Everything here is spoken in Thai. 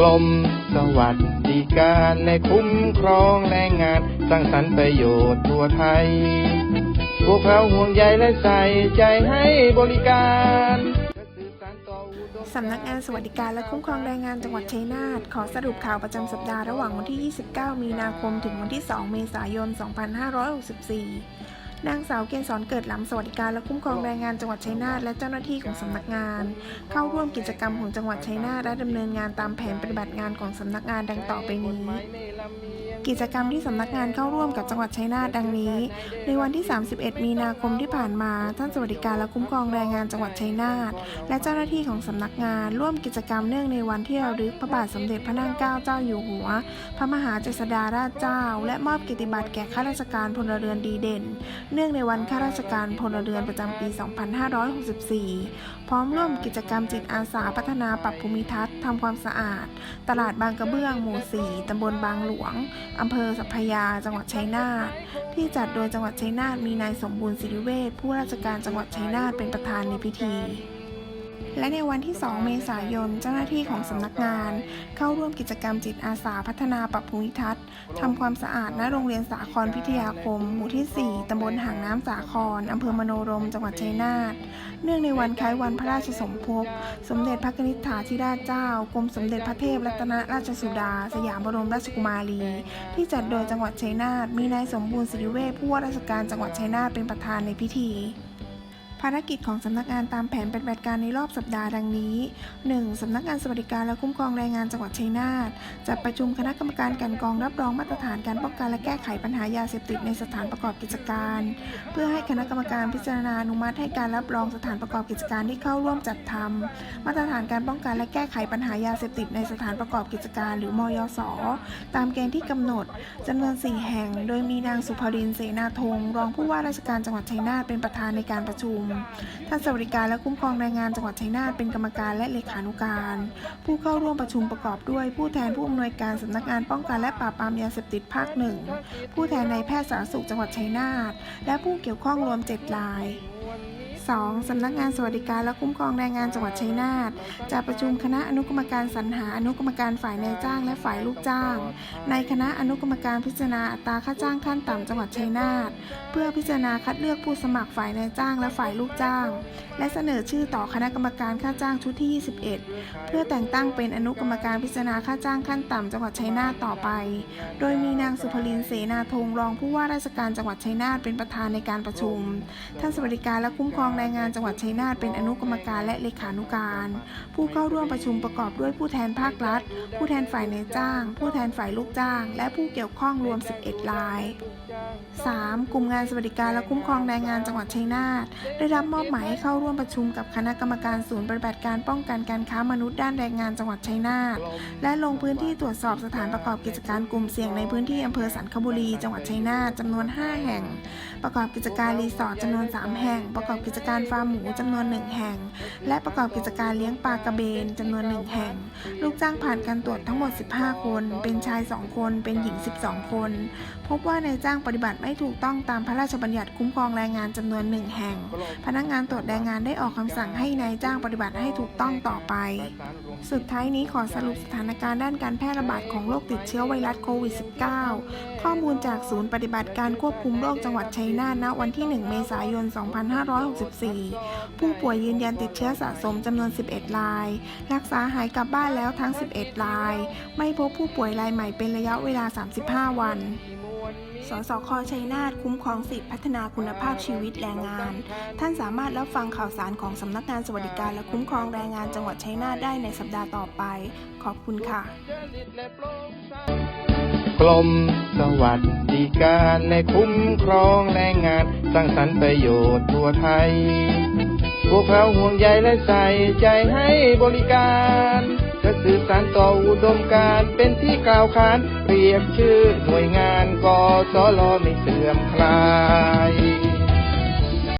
รมสวัสดิการและคุ้มครองแรงงานสร้างสรรค์ประโยชน์ทั่วไทย พวกเราห่วงใยและใส่ใจให้บริการสำนักงานสวัสดิการและคุ้มครองแรงงานจังหวัดชัยนาทขอสรุปข่าวประจำสัปดาห์ระหว่างวันที่ 29 มีนาคมถึงวันที่ 2 เมษายน 2564 นางสาวเกณฑ์สอนเกิดล้ำสวัสดิการและคุ้มครองแรงงานจังหวัดชัยนาทและเจ้าหน้าที่ของสำนักงาน เข้าร่วมกิจกรรมของจังหวัดชัยนาทและดำเนินงานตามแผนปฏิบัติงานของสำนักงานดังต่อไปนี้ กิจกรรมที่สำนักงานเข้าร่วมกับจังหวัดชัยนาทดังนี้ ในวันที่ 31 มีนาคมที่ผ่านมาท่านสวัสดิการและคุ้มครองแรงงานจังหวัดชัยนาทและเจ้าหน้าที่ของสำนักงานร่วมกิจกรรมเนื่องในวันที่ระลึกพระบาทสมเด็จพระนั่งเกล้าเจ้าอยู่หัว พระมหาเจษฎาราชเจ้า และมอบเกิยรติบัตรแก่ข้าราชการพลเรือนดีเด่น เนื่องในวันข้าราชการพลเรือนประจำปี 2564 พร้อมร่วมกิจกรรมจิตอาสาพัฒนาปรับภูมิทัศน์ทำความสะอาด ตลาดบางกระเบื้องหมู่ 4 ตำบลบางหลวง อำเภอสัพพยา จังหวัดชัยนาทที่จัดโดยจังหวัดชัยนาทมีนายสมบูรณ์สิริเวชผู้ราชการจังหวัดชัยนาทเป็นประธานในพิธี และในวันที่ 2 เมษายน เจ้าหน้าที่ของสำนักงาน เข้าร่วมกิจกรรมจิตอาสาพัฒนาปรับภูมิทัศน์ทำความสะอาดณโรงเรียนสาครพิทยาคม หมู่ที่ 4 ตำบลหางน้ำสาครอำเภอมโนรม จังหวัดชัยนาท เนื่องในวันคล้ายวันพระราชสมภพ สมเด็จพระนิษฐาธิราชเจ้า กรมสมเด็จพระเทพรัตนราชสุดา สยามบรมราชกุมารี ที่จัดโดยจังหวัดชัยนาท มีนายสมบูรณ์สิริเวชผู้ว่าราชการจังหวัดชัยนาทเป็นประธานในพิธี ภารกิจของสำนักงานตามแผนปฏิบัติการในรอบสัปดาห์ดังนี้ 1. สำนักงานสวัสดิการและคุ้มครองแรงงานจังหวัดชัยนาทจัดประชุมคณะกรรมการกลันกองรับรองมาตรฐานการป้องกันและแก้ไขปัญหายาเสพติดในสถานประกอบกิจการ เพื่อให้คณะกรรมการพิจารณาอนุมัติให้การรับรองสถานประกอบกิจการที่เข้าร่วมจัดทำมาตรฐานการป้องกันและแก้ไขปัญหายาเสพติดในสถานประกอบกิจการ หรือมยส ตามเกณฑ์ที่กำหนดจำนวน 4 แห่ง โดยมีนางสุภรินเสนาธงรองผู้ว่าราชการจังหวัดชัยนาทเป็นประธานในการประชุมท่านสวัสดิการและคุ้มครองแรงงานจังหวัดชัยนาทเป็นกรรมการและเลขานุการ ผู้เข้าร่วมประชุมประกอบด้วย ผู้แทนผู้อำนวยการสำนักงานป้องกันและปราบปรามยาเสพติดภาคหนึ่งผู้แทนในายแพทย์สาธารณสุขจังหวัดชัยนาทและผู้เกี่ยวข้องรวม 7 ราย 2. สำนักงานสวัสดิการและคุ้มครองแรงงานจังหวัดชัยนาทจะประชุมคณะอนุกรรมการสรรหาอนุกรรมการฝ่ายนายจ้างและฝ่ายลูกจ้าง ในคณะอนุกรรมการพิจารณาอัตราค่าจ้างขั้นต่ำจังหวัดชัยนาทเพื่อพิจารณาคัดเลือกผู้สมัครฝ่ายนายจ้างและฝ่ายลูกจ้าง และเสนอชื่อต่อคณะกรรมการค่าจ้างชุดที่ 21 เพื่อแต่งตั้งเป็นอนุกรรมการพิจารณาค่าจ้างขั้นต่ำจังหวัดชัยนาทต่อไป โดยมีนางสุภลินเสนาธงรองผู้ว่าราชการจังหวัดชัยนาทเป็นประธานในการประชุมท่านสวัสดิการและคุ้มครองแรงงานจังหวัดชัยนาทเป็นอนุกรรมการและเลขานุการ ผู้เข้าร่วมประชุมประกอบด้วยผู้แทนภาครัฐ ผู้แทนฝ่ายนายจ้าง ผู้แทนฝ่ายลูกจ้าง และผู้เกี่ยวข้องรวม 11ราย 3. กลุ่มงานสวัสดิการและคุ้มครองแรงงานจังหวัดชัยนาทได้รับมอบหมายให้เข้าร่วมประชุมกับคณะกรรมการศูนย์ปฏิบัติการป้องกันการค้ามนุษย์ด้านแรงงานจังหวัดชัยนาทและลงพื้นที่ตรวจสอบสถานประกอบกิจการกลุ่มเสี่ยงในพื้นที่อำเภอสันคบุรี จังหวัดชัยนาทจำนวน 5 แห่ง ประกอบกิจการรีสอร์ทจำนวน 3 แห่ง ประกอบกิจการฟาร์มหมูจำนวน1แห่ง และประกอบกิจการเลี้ยงปลากระเบนจำนวน1แห่ง ลูกจ้างผ่านการตรวจทั้งหมด 15 คน เป็นชาย 2 คน เป็นหญิง 12 คน พบว่านายจ้างปฏิบัติไม่ถูกต้องตามพระราชบัญญัติคุ้มครองแรงงานจำนวนหนึ่งแห่ง พนักงานตรวจแรงงานได้ออกคำสั่งให้นายจ้างปฏิบัติให้ถูกต้องต่อไป สุดท้ายนี้ขอสรุปสถานการณ์ด้านการแพร่ระบาดของโรคติดเชื้อไวรัสโควิด -19 ข้อมูลจากศูนย์ปฏิบัติการควบคุมโรคจังหวัดชัยนาทณวันที่ 1 เมษายน 2564ผู้ป่วยยืนยันติดเชื้อสะสมจำนวน 11 ราย รักษาหายกลับบ้านแล้วทั้ง 11 ราย ไม่พบผู้ป่วยรายใหม่เป็นระยะเวลา 35 วันสสคชัยนาทคุ้มครองสิทธิพัฒนาคุณภาพชีวิตแรงงาน ท่านสามารถรับฟังข่าวสารของสำนักงานสวัสดิการและคุ้มครองแรงงานจังหวัดชัยนาทได้ในสัปดาห์ต่อไป ขอบคุณค่ะ กรมสวัสดิการและคุ้มครองแรงงาน สร้างสรรค์ประโยชน์ทั่วไทย พวกเราห่วงใยและใส่ใจให้บริการ จะสื่อสารต่ออุดมการเป็นที่กล่าวขานเรียกชื่อหน่วยงานกสลไม่เสื่อมคลาย